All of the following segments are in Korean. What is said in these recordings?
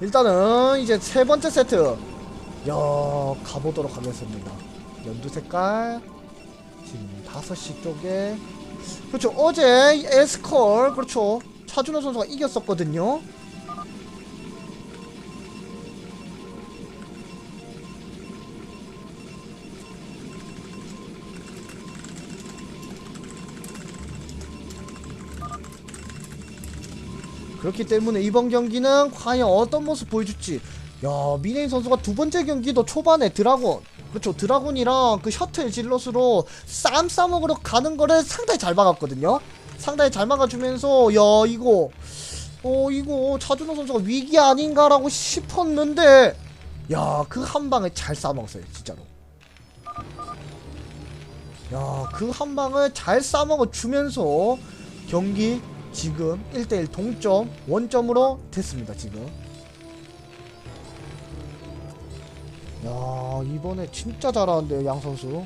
일단은 이제 세 번째 세트. 야 가보도록 하겠습니다. 연두 색깔. 지금 5시 쪽에. 그렇죠. 어제 에스컬 그렇죠. 차준호 선수가 이겼었거든요 그렇기 때문에 이번 경기는 과연 어떤 모습 보여줄지. 야 미네인 선수가 두 번째 경기도 초반에 드라곤 그렇죠. 드라곤이랑 그 셔틀 질럿으로 쌈 싸먹으러 가는 거를 상당히 잘 막았거든요. 상당히 잘 막아주면서 야 이거 어 이거 차준호 선수가 위기 아닌가라고 싶었는데 야 그 한 방에 잘 싸먹었어요 진짜로. 야 그 한 방을 잘 싸먹어 주면서 경기 지금 1대1 동점 원점으로 됐습니다 지금. 야 이번에 진짜 잘하는데요 양 선수.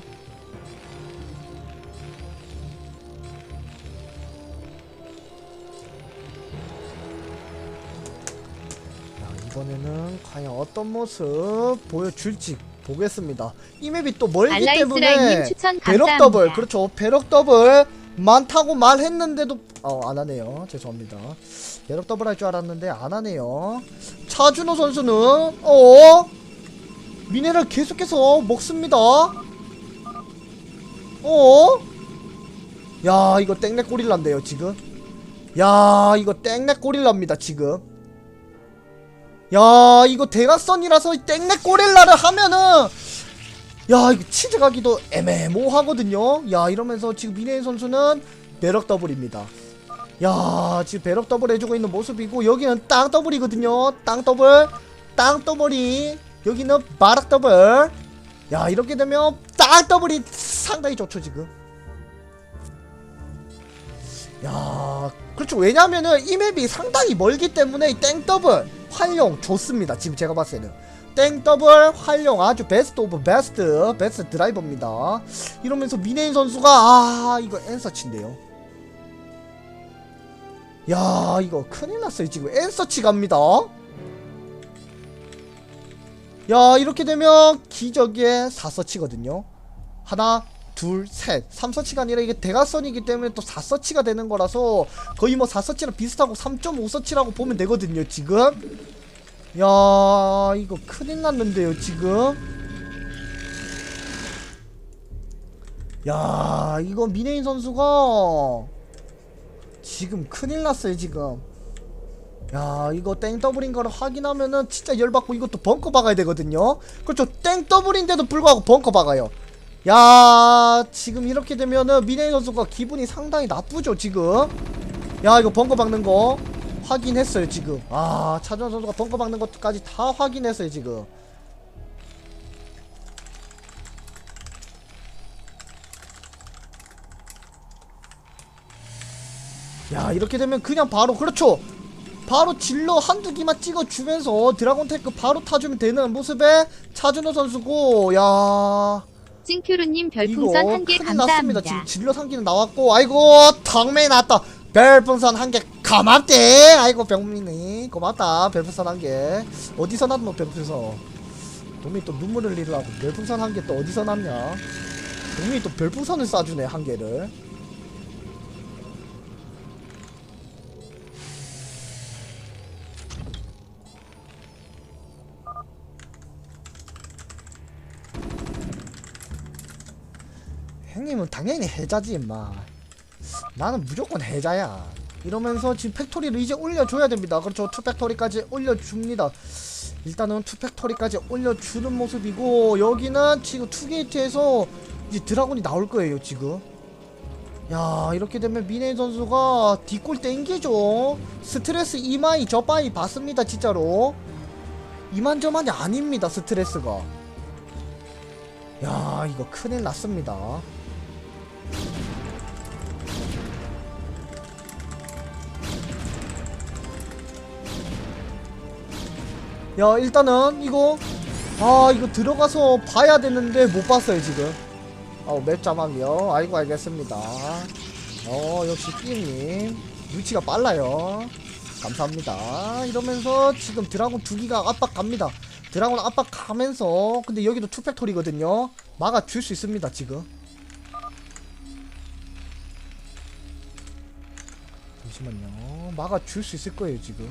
야 이번에는 과연 어떤 모습 보여줄지 보겠습니다. 이 맵이 또 멀기 때문에 배럭. 더블 그렇죠. 배럭 더블 많다고 말했는데도 어 안하네요. 죄송합니다. 배럭 더블 할 줄 알았는데 안하네요. 차준호 선수는 어? 미네랄 계속해서 먹습니다. 어? 야 이거 땡렉 고릴라인데요 지금? 야 이거 땡렉 고릴라입니다 지금. 야 이거 대각선이라서 이 땡렉 고릴라를 하면은 야 이거 치즈 가기도 애매모하거든요. 야 이러면서 지금 미네인 선수는 배럭 더블입니다. 야 지금 배럭 더블 해주고 있는 모습이고 여기는 땅 더블이거든요. 땅 더블 땅 더블이 여기는 바락 더블. 야 이렇게 되면 땅 더블이 상당히 좋죠 지금. 야 그렇죠. 왜냐면은 이 맵이 상당히 멀기 때문에 이 땡 더블 활용 좋습니다 지금 제가 봤을 때는 땡 더블 활용 아주 베스트 오브 베스트 베스트 드라이버입니다. 이러면서 미네인 선수가 아 이거 엔서치인데요. 야 이거 큰일 났어요. 지금 엔서치 갑니다. 야 이렇게 되면 기적의 4서치거든요. 하나 둘셋. 3서치가 아니라 이게 대각선이기 때문에 또 4서치가 되는 거라서 거의 뭐 4서치랑 비슷하고 3.5서치라고 보면 되거든요 지금 야 이거 큰일 났는데요 지금? 야 이거 미네인 선수가 지금 큰일 났어요 지금. 야 이거 땡 더블인 거를 확인하면은 진짜 열받고 이것도 벙커 박아야 되거든요. 그렇죠. 땡 더블인데도 불구하고 벙커 박아요. 야 지금 이렇게 되면은 미네인 선수가 기분이 상당히 나쁘죠 지금. 야 이거 벙커 박는 거 확인했어요 지금 아 차주환 선수가 벙커 박는 것까지 다 확인했어요 지금 야 이렇게 되면 그냥 바로 그렇죠 바로 질러 한두 기만 찍어주면서 드라곤 테크 바로 타주면 되는 모습의 차준호 선수고 야 찡큐루님 별풍선 한개 큰일 났습니다. 감사합니다. 지금 질러 상기는 나왔고 아이고 덕맨이 나왔다. 별풍선 한 개 고맙대. 아이고 병민이 고맙다. 별풍선 한 개. 어디서 났노 별풍선. 동민이 또 눈물 흘리려고 별풍선 한 개 또 어디서 났냐? 동민이 또 별풍선을 쏴주네 한 개를. 형님은 당연히 해자지 임마 나는 무조건 해자야 이러면서 지금 팩토리를 이제 올려줘야 됩니다. 그렇죠. 투팩토리까지 올려줍니다. 일단은 투팩토리까지 올려주는 모습이고 여기는 지금 투게이트에서 이제 드라곤이 나올 거예요 지금. 야 이렇게 되면 미네인 선수가 뒷골 땡기죠. 스트레스 이마이 저빠이 받습니다 진짜로. 이만저만이 아닙니다 스트레스가. 야 이거 큰일 났습니다 야 일단은 이거 아 이거 들어가서 봐야 되는데 못 봤어요 지금. 어맵 자막이요. 아이고 알겠습니다. 어 역시 삐님. 눈치가 빨라요. 감사합니다. 이러면서 지금 드라곤 두 기가 압박 갑니다. 드라곤 압박 가면서 근데 여기도 투팩토리거든요. 막아줄 수 있습니다 지금. 잠시만요. 막아줄 수 있을 거예요 지금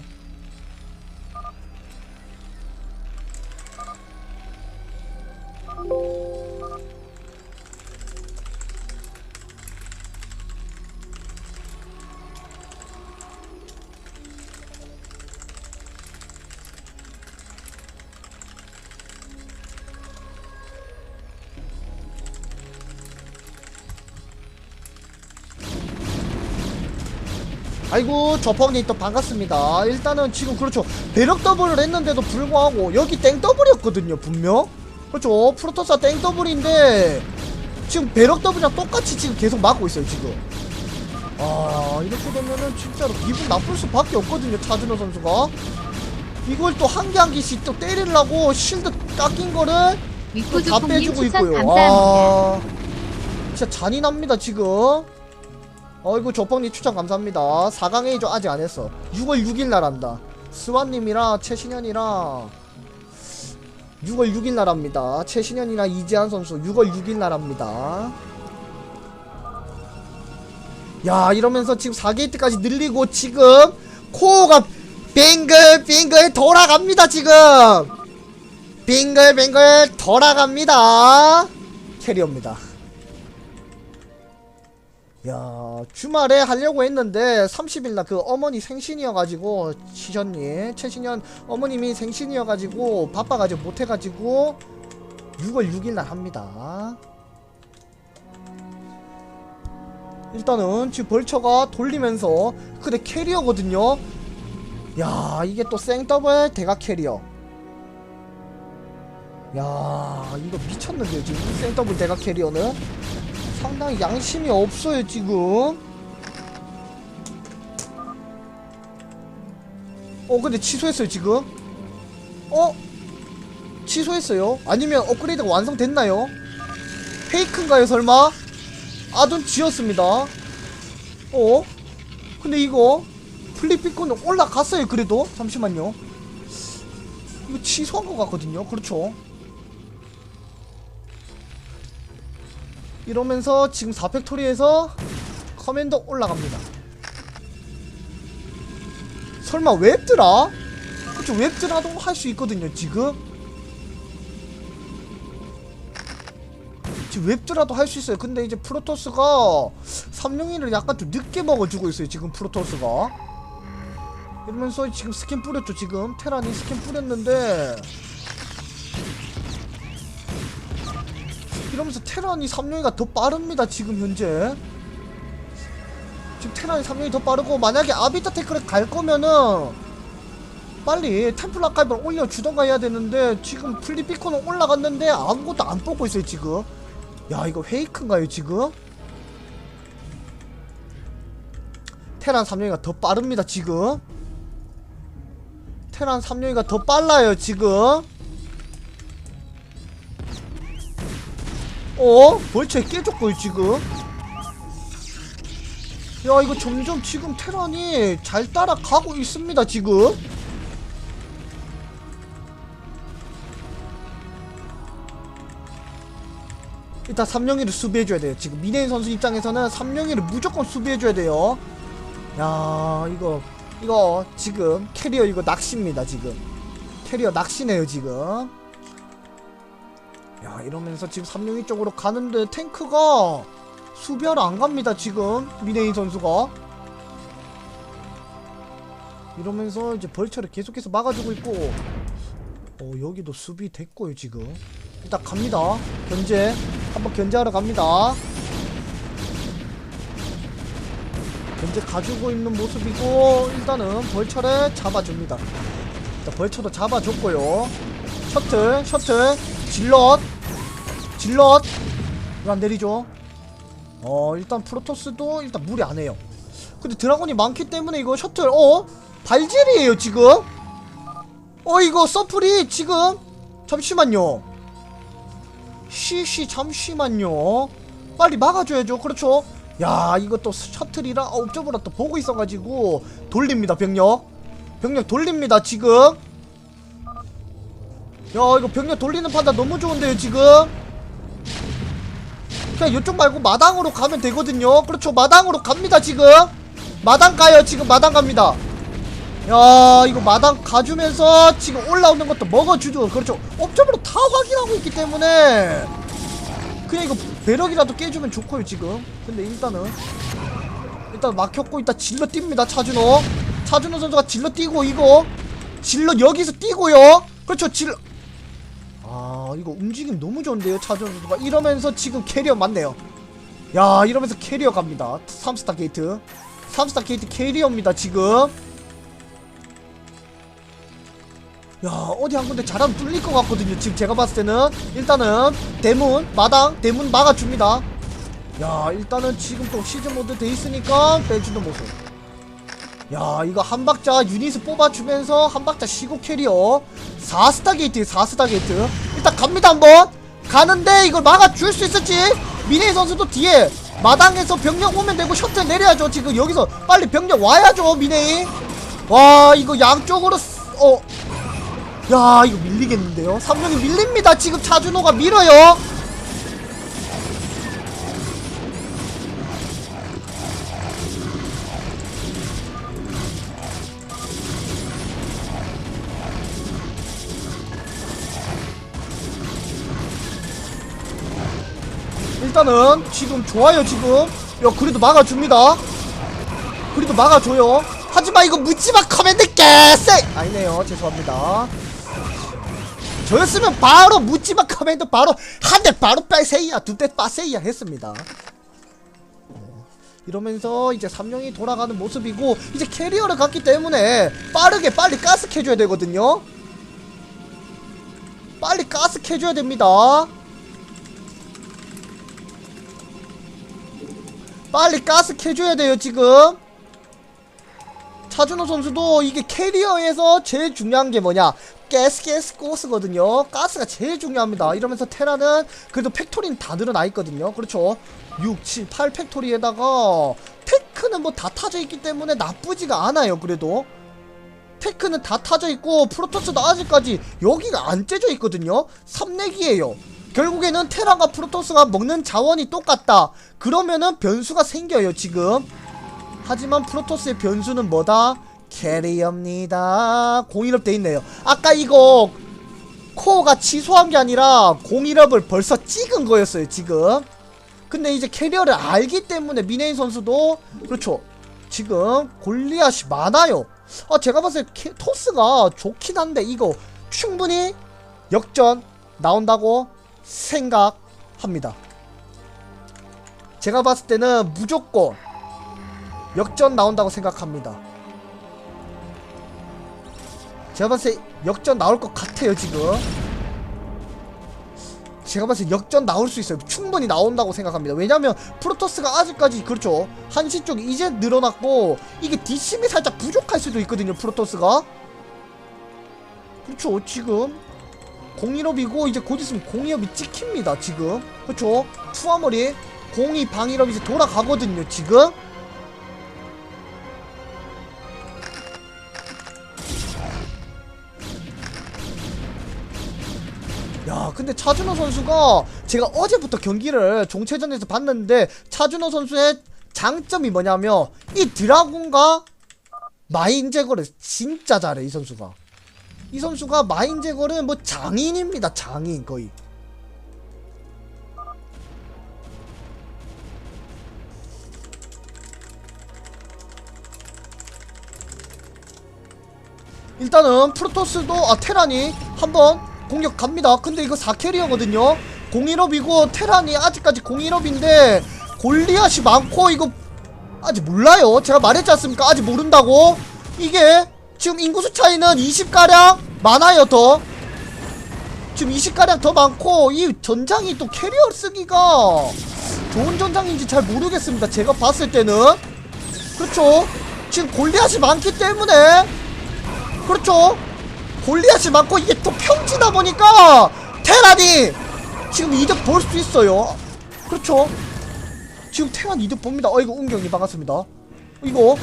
아이고 저펑님 또 반갑습니다. 일단은 지금 그렇죠. 배럭 더블을 했는데도 불구하고 여기 땡 더블이었거든요 분명 그렇죠 프로토스가 땡 더블인데 지금 배럭 더블이랑 똑같이 지금 계속 막고 있어요 지금 아 이렇게 되면은 진짜로 기분 나쁠 수밖에 없거든요 차준호 선수가 이걸 또 한 개 한 개씩 또 때리려고 실드 깎인 거를 다 빼주고 있고요. 와, 진짜 잔인합니다 지금. 어이구 조펑님 추천 감사합니다. 4강 A조 아직 안 했어. 6월 6일 날 한다. 스완님이랑 최신현이랑 6월 6일 날 합니다. 최신현이랑 이재한 선수 6월 6일 날 합니다. 야 이러면서 지금 4게이트까지 늘리고 지금 코어가 빙글빙글 돌아갑니다 지금 빙글빙글 돌아갑니다 캐리어입니다 야 주말에 하려고 했는데 30일날 그 어머니 생신이어가지고 시전님 최신현 어머님이 생신이어가지고 바빠가지고 못해가지고 6월 6일날 합니다. 일단은 지금 벌처가 돌리면서 근데 캐리어거든요. 야 이게 또 생더블 대각 캐리어. 야 이거 미쳤는데요 지금? 이 생더블 대각 캐리어는 상당히 양심이 없어요 지금 어 근데 취소했어요 지금 어? 취소했어요? 아니면 업그레이드가 완성됐나요? 페이크인가요 설마? 아둔 지었습니다 어? 근데 이거 플립비콘은 올라갔어요 그래도 잠시만요 이거 취소한 것 같거든요 그렇죠 이러면서 지금 4팩토리에서 커맨더 올라갑니다. 설마 웹드라? 그쵸 웹드라도 할 수 있거든요 지금. 지금 웹드라도 할 수 있어요. 근데 이제 프로토스가 삼룡이를 약간 좀 늦게 먹어주고 있어요 지금 프로토스가. 이러면서 지금 스킨 뿌렸죠 지금. 테란이 스킨 뿌렸는데 이러면서 테란이 3룡이가 더 빠릅니다 지금 현재. 지금 테란이 3룡이 더 빠르고 만약에 아비타 테크를 갈 거면은 빨리 템플 아카이브를 올려주던가 해야 되는데 지금 플리피코는 올라갔는데 아무것도 안 뽑고 있어요 지금. 야 이거 페이크인가요 지금? 테란 3룡이가 더 빠릅니다 지금. 테란 3룡이가 더 빨라요 지금 어? 벌초에 깨졌고요 지금. 야 이거 점점 지금 테란이 잘 따라가고 있습니다 지금. 일단 삼룡이를 수비해줘야 돼요 지금. 미네인 선수 입장에서는 삼룡이를 무조건 수비해줘야 돼요. 야 이거 이거 지금 캐리어 이거 낚시입니다 지금. 캐리어 낚시네요 지금 야 이러면서 지금 삼룡이 쪽으로 가는데 탱크가 수비하러 안 갑니다 지금. 미네인 선수가. 이러면서 이제 벌처를 계속해서 막아주고 있고. 어 여기도 수비 됐고요 지금. 일단 갑니다. 견제. 한번 견제하러 갑니다. 견제 가지고 있는 모습이고 일단은 벌처를 잡아줍니다. 일단 벌처도 잡아줬고요. 셔틀 셔틀. 질럿 질럿. 왜 안 내리죠. 어 일단 프로토스도 일단 무리 안 해요. 근데 드라곤이 많기 때문에 이거 셔틀 어? 발질이에요 지금? 어 이거 서플이 지금? 잠시만요. 쉬쉬 잠시만요. 빨리 막아줘야죠. 그렇죠? 야 이것도 셔틀이라 어, 옵저버라 또 보고 있어가지고 돌립니다 병력. 병력 돌립니다 지금. 야 이거 병력 돌리는 판단 너무 좋은데요 지금 그냥 이쪽 말고 마당으로 가면 되거든요. 그렇죠. 마당으로 갑니다 지금. 마당 가요 지금 마당 갑니다. 야 이거 마당 가주면서 지금 올라오는 것도 먹어주죠. 그렇죠. 업적으로 다 확인하고 있기 때문에 그냥 이거 배럭이라도 깨주면 좋고요 지금. 근데 일단은 일단 막혔고 일단 질러 뜁니다 차준호. 차준호 선수가 질러 뛰고 이거. 질러 여기서 뛰고요. 그렇죠. 질러 아 이거 움직임 너무 좋은데요 차준호 선수가 이러면서 지금 캐리어 맞네요. 야 이러면서 캐리어 갑니다. 3스타 게이트. 3스타 게이트 캐리어입니다 지금. 야 어디 한 군데 잘하면 뚫릴 것 같거든요 지금 제가 봤을 때는. 일단은 대문 마당 대문 막아줍니다. 야 일단은 지금 또 시즌 모드 돼 있으니까 빼주는 모습. 야 이거 한 박자 유닛을 뽑아주면서 한 박자 시고 캐리어. 4스타 게이트 4스타 게이트 일단 갑니다 한번. 가는데 이걸 막아줄 수 있을지. 미네이 선수도 뒤에 마당에서 병력 오면 되고 셔틀 내려야죠. 지금 여기서 빨리 병력 와야죠 미네이. 와 이거 양쪽으로 쓰- 어. 야 이거 밀리겠는데요? 삼명이 밀립니다. 지금 차준호가 밀어요 일단은 지금 좋아요 지금. 야 그래도 막아줍니다. 그래도 막아줘요. 하지만 이거 묻지마 커맨드 개쎄 아니네요. 죄송합니다. 저였으면 바로 묻지마 커맨드 바로 한 대 바로 빼세이야 두 대 빠세이야 했습니다. 네. 이러면서 이제 삼룡이 돌아가는 모습이고 이제 캐리어를 갔기 때문에 빠르게 빨리 가스 캐줘야 되거든요. 빨리 가스 캐줘야 됩니다 빨리 가스 캐줘야 돼요 지금. 차준호 선수도 이게 캐리어에서 제일 중요한 게 뭐냐? 가스 가스 고스거든요. 가스가 제일 중요합니다. 이러면서 테라는 그래도 팩토리는 다 늘어나 있거든요. 그렇죠? 6, 7, 8 팩토리에다가 테크는 뭐 다 타져 있기 때문에 나쁘지가 않아요 그래도. 테크는 다 타져 있고 프로토스도 아직까지 여기가 안 째져 있거든요? 3내기예요 결국에는 테라가 프로토스가 먹는 자원이 똑같다 그러면은 변수가 생겨요 지금 하지만 프로토스의 변수는 뭐다? 캐리어입니다. 공일업 돼 있네요. 아까 이거 코어가 취소한 게 아니라 공일업을 벌써 찍은 거였어요, 지금. 근데 이제 캐리어를 알기 때문에 미네인 선수도 그렇죠. 지금 골리앗이 많아요. 아, 제가 봤을 때 캐- 토스가 좋긴 한데 이거 충분히 역전 나온다고 생각합니다. 제가 봤을 때는 무조건 역전 나온다고 생각합니다. 제가 봤을 때 역전 나올 것 같아요 지금. 제가 봤을 때 역전 나올 수 있어요. 충분히 나온다고 생각합니다. 왜냐면 프로토스가 아직까지 그렇죠. 한시 쪽이 이제 늘어났고 이게 뒷심이 살짝 부족할 수도 있거든요. 프로토스가. 그렇죠. 지금 공일업이고 이제 곧 있으면 공이업이 찍힙니다. 지금. 그렇죠. 투하머리 공이 방일업이 이제 돌아가거든요. 지금. 야 근데 차준호 선수가 제가 어제부터 경기를 종체전에서 봤는데 차준호 선수의 장점이 뭐냐면 이 드라군과 마인 제거를 진짜 잘해 이 선수가 이 선수가 마인 제거는 뭐 장인입니다 장인 거의 일단은 프로토스도 아 테란이 한번 공격 갑니다. 근데 이거 4캐리어거든요. 01업이고 테란이 아직까지 01업인데 골리앗이 많고 이거 아직 몰라요. 제가 말했지 않습니까? 아직 모른다고. 이게 지금 인구수 차이는 20가량 많아요 더. 지금 20가량 더 많고 이 전장이 또 캐리어 쓰기가 좋은 전장인지 잘 모르겠습니다. 제가 봤을 때는 그렇죠. 지금 골리앗이 많기 때문에 그렇죠. 골리앗이 많고 이게 또 평지다 보니까 테란이 지금 이득 볼 수 있어요 그렇죠 지금 테란 이득 봅니다 어이구 은경님 반갑습니다 이거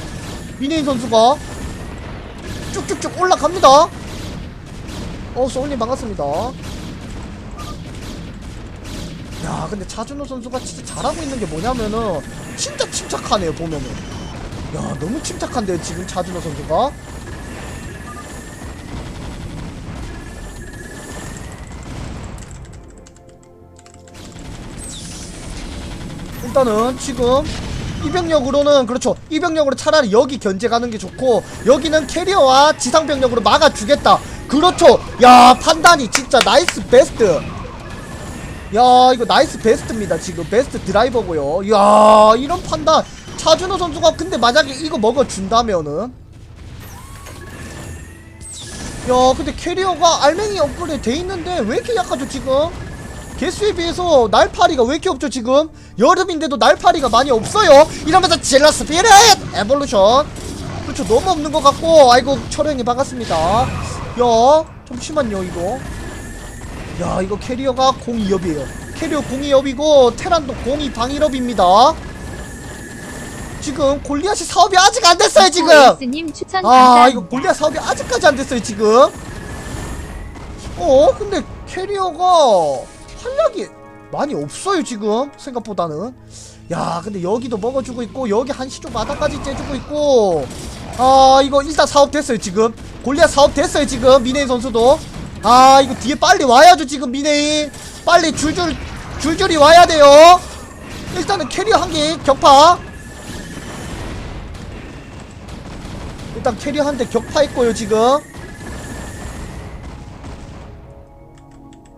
미네인 선수가 쭉쭉쭉 올라갑니다. 어 소울님 반갑습니다. 야 근데 차준호 선수가 진짜 잘하고 있는 게 뭐냐면은 진짜 침착하네요 보면은. 야 너무 침착한데요 지금 차준호 선수가? 일단은 지금 이병력으로는 그렇죠. 이병력으로 차라리 여기 견제 가는 게 좋고 여기는 캐리어와 지상병력으로 막아주겠다. 그렇죠. 야 판단이 진짜 나이스 베스트. 야 이거 나이스 베스트입니다 지금. 베스트 드라이버고요. 야 이런 판단. 차준호 선수가 근데 만약에 이거 먹어준다면은? 야 근데 캐리어가 알맹이 업그레이드 돼 있는데 왜 이렇게 약하죠 지금 개수에 비해서 날파리가 왜 이렇게 없죠 지금? 여름인데도 날파리가 많이 없어요. 이러면서 질러 스 피릿! 에볼루션! 그렇죠 너무 없는 것 같고. 아이고 철현이 반갑습니다. 야 잠시만요 이거. 야 이거 캐리어가 02업이에요. 캐리어 02업이고 테란도 02 방일업입니다. 지금 골리앗이 사업이 아직 안 됐어요 지금! 아. 이거 골리앗 사업이 아직까지 안 됐어요 지금. 어 근데 캐리어가 활약이 많이 없어요 지금. 생각보다는. 야 근데 여기도 먹어주고 있고 여기 한시쪽 마당까지 째주고 있고. 아 이거 일단 사업 됐어요 지금. 골리앗 사업 됐어요 지금. 미네이 선수도. 아 이거 뒤에 빨리 와야죠 지금 미네이. 빨리 줄줄 줄줄이 와야 돼요. 일단은 캐리어 한 개 격파. 일단 캐리어 한 대 격파했고요 지금.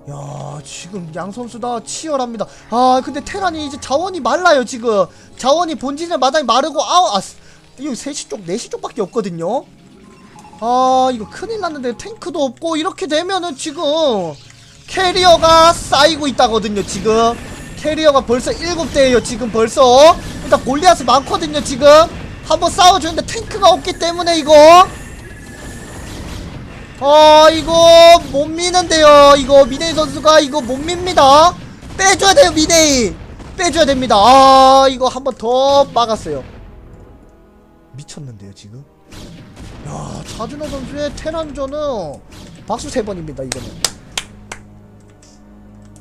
야 지금 양 선수 다 치열합니다. 아 근데 테란이 이제 자원이 말라요 지금. 자원이 본진의 마당이 마르고 아우 아 이거 3시 쪽 4시 쪽밖에 없거든요. 아 이거 큰일 났는데 탱크도 없고 이렇게 되면은 지금 캐리어가 쌓이고 있다거든요 지금. 캐리어가 벌써 7대예요 지금 벌써. 일단 골리앗이 많거든요 지금. 한번 싸워주는데 탱크가 없기 때문에 이거 아 이거 못 미는데요. 이거 미네이 선수가 이거 못 밉니다. 빼줘야 돼요 미네이. 빼줘야 됩니다. 아 이거 한 번 더 막았어요. 미쳤는데요 지금? 야 차준호 선수의 테란전은 박수 세 번입니다 이거는.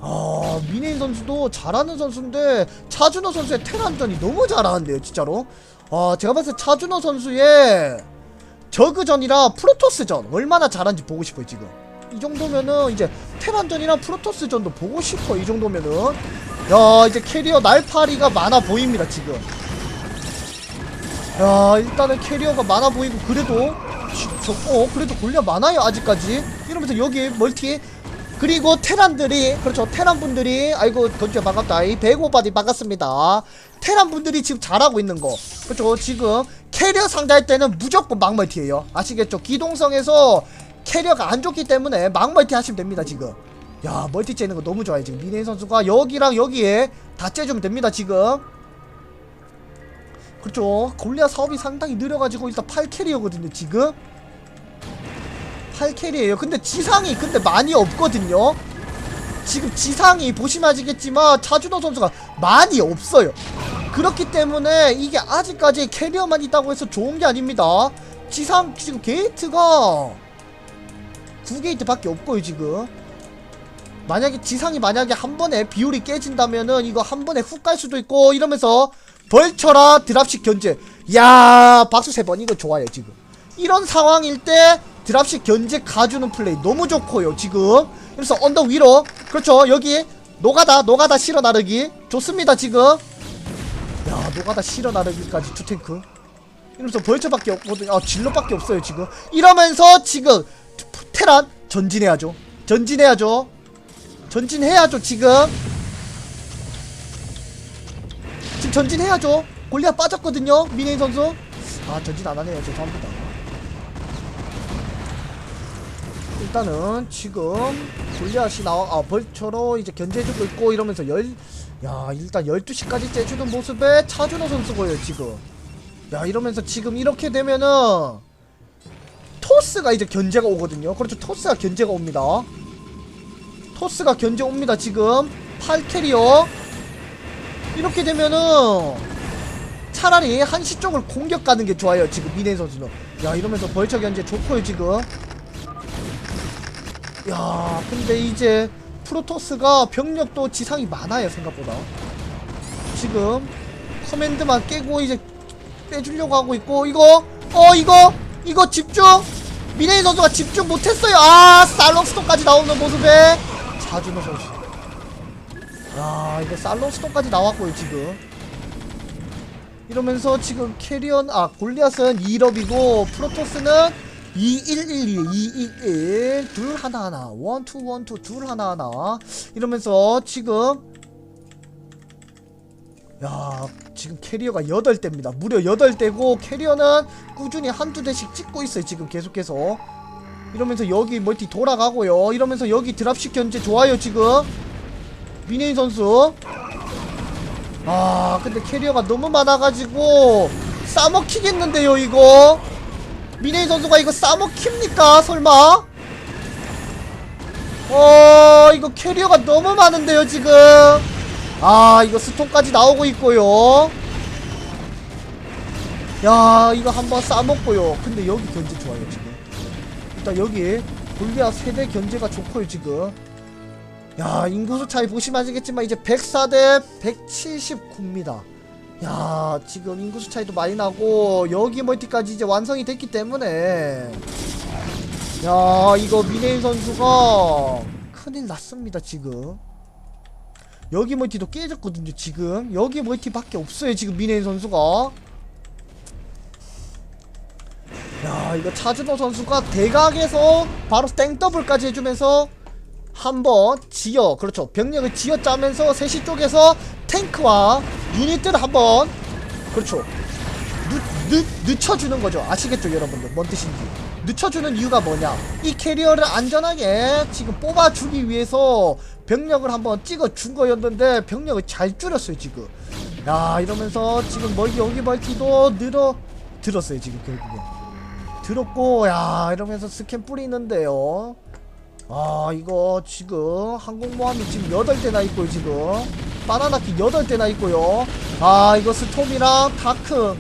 아 미네이 선수도 잘하는 선수인데 차준호 선수의 테란전이 너무 잘하는데요 진짜로. 아 제가 봤을 때 차준호 선수의 저그전이랑 프로토스전 얼마나 잘한지 보고 싶어요 지금. 이 정도면은 이제 테란전이랑 프로토스전도 보고 싶어 이 정도면은. 야 이제 캐리어 날파리가 많아 보입니다 지금. 야 일단은 캐리어가 많아 보이고 그래도 지- 저, 어 그래도 골리앗 많아요 아직까지. 이러면서 여기 멀티 그리고 테란들이 그렇죠. 테란 분들이 아이고 던져 반갑다. 이 배고바디 반갑습니다. 테란 분들이 지금 잘하고 있는 거. 그렇죠. 지금 캐리어 상대할 때는 무조건 막멀티예요. 아시겠죠? 기동성에서 캐리어가 안 좋기 때문에 막멀티 하시면 됩니다 지금. 야 멀티 째는 거 너무 좋아요 지금. 미네이 선수가 여기랑 여기에 다 째주면 됩니다 지금. 그렇죠. 골리앗 사업이 상당히 느려가지고 일단 8캐리어거든요 지금 8캐리에요. 근데 지상이 근데 많이 없거든요. 지금 지상이 보시면 아시겠지만 차준호 선수가 많이 없어요. 그렇기 때문에 이게 아직까지 캐리어만 있다고 해서 좋은 게 아닙니다. 지상 지금 게이트가 9게이트밖에 없고요 지금. 만약에 지상이 만약에 한 번에 비율이 깨진다면은 이거 한 번에 훅 갈 수도 있고 이러면서 벌쳐라 드랍식 견제. 야 박수 세 번. 이거 좋아요 지금. 이런 상황일 때 드랍식 견제 가주는 플레이. 너무 좋고요 지금. 그래서 언덕 위로. 그렇죠 여기. 노가다 노가다 실어 나르기. 좋습니다 지금. 야 노가다 실어 나르기까지 투탱크. 이러면서 벌처밖에 없거든요. 아 진로밖에 없어요 지금. 이러면서 지금 테란 전진해야죠. 전진해야죠. 전진해야죠 지금. 지금 전진해야죠. 골리앗 빠졌거든요 미네이 선수. 아 전진 안하네요 죄송합니다 일단은 지금 골리앗이 나와 아 벌처로 이제 견제해주고 있고 이러면서 열 야 일단 12시까지 째주는 모습에 차준호 선수고요 지금 야 이러면서 지금 이렇게 되면은 토스가 이제 견제가 오거든요. 그렇죠. 토스가 견제가 옵니다. 토스가 견제 옵니다. 지금 8캐리어 이렇게 되면은 차라리 한시 쪽을 공격 가는 게 좋아요. 지금 미네 선수는. 야 이러면서 벌처 견제 좋고요 지금. 야 근데 이제 프로토스가 병력도 지상이 많아요 생각보다. 지금 커맨드만 깨고 이제 빼주려고 하고 있고 이거? 어 이거? 이거 집중? 미네이 선수가 집중 못했어요. 아 살롱스톤까지 나오는 모습에. 자준호 선수 아 이거 살롱스톤까지 나왔고요 지금. 이러면서 지금 캐리언 아 골리앗은 2럽이고 프로토스는 2112 211 둘 하나하나. 1212둘 하나하나. 이러면서 지금 야 지금 캐리어가 8대입니다. 무려 8대고 캐리어는 꾸준히 한두 대씩 찍고 있어요 지금 계속해서. 이러면서 여기 멀티 돌아가고요. 이러면서 여기 드랍식 견제 좋아요 지금. 미네인 선수. 아 근데 캐리어가 너무 많아가지고 싸먹히겠는데요 이거 미네인 선수가 이거 싸먹힙니까? 설마? 어 이거 캐리어가 너무 많은데요 지금. 아 이거 스톤까지 나오고 있고요. 야 이거 한번 싸먹고요. 근데 여기 견제 좋아요 지금. 일단 여기 골리아 세대 견제가 좋고요 지금. 야 인구수 차이 보시면 아시겠지만 이제 104대 179입니다 야 지금 인구수 차이도 많이 나고 여기 멀티까지 이제 완성이 됐기 때문에. 야 이거 미네인 선수가 큰일 났습니다 지금. 여기 멀티도 깨졌거든요 지금. 여기 멀티밖에 없어요 지금 미네인 선수가. 야 이거 차준호 선수가 대각에서 바로 땡더블까지 해주면서 한번 지어 그렇죠. 병력을 지어 짜면서 세시 쪽에서 탱크와 유닛들을 한번 그렇죠. 늦, 늦, 늦춰주는 거죠. 아시겠죠 여러분들? 뭔 뜻인지. 늦춰주는 이유가 뭐냐? 이 캐리어를 안전하게 지금 뽑아주기 위해서 병력을 한번 찍어준 거였는데 병력을 잘 줄였어요 지금. 야 이러면서 지금 멀티 여기 멀티도 늘어 들었어요 지금 결국엔. 들었고 야 이러면서 스캔 뿌리는데요. 아 이거 지금 항공모함이 지금 8대나 있고요 지금 바나나키 8대나 있고요. 아 이거 스톰이랑 다크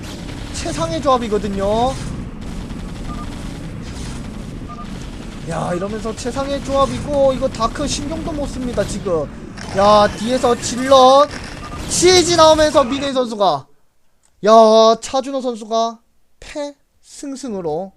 최상의 조합이거든요. 야 이러면서 최상의 조합이고 이거 다크 신경도 못 씁니다 지금. 야 뒤에서 질럿 시에지 나오면서 미네 선수가. 야 차준호 선수가 패 승승으로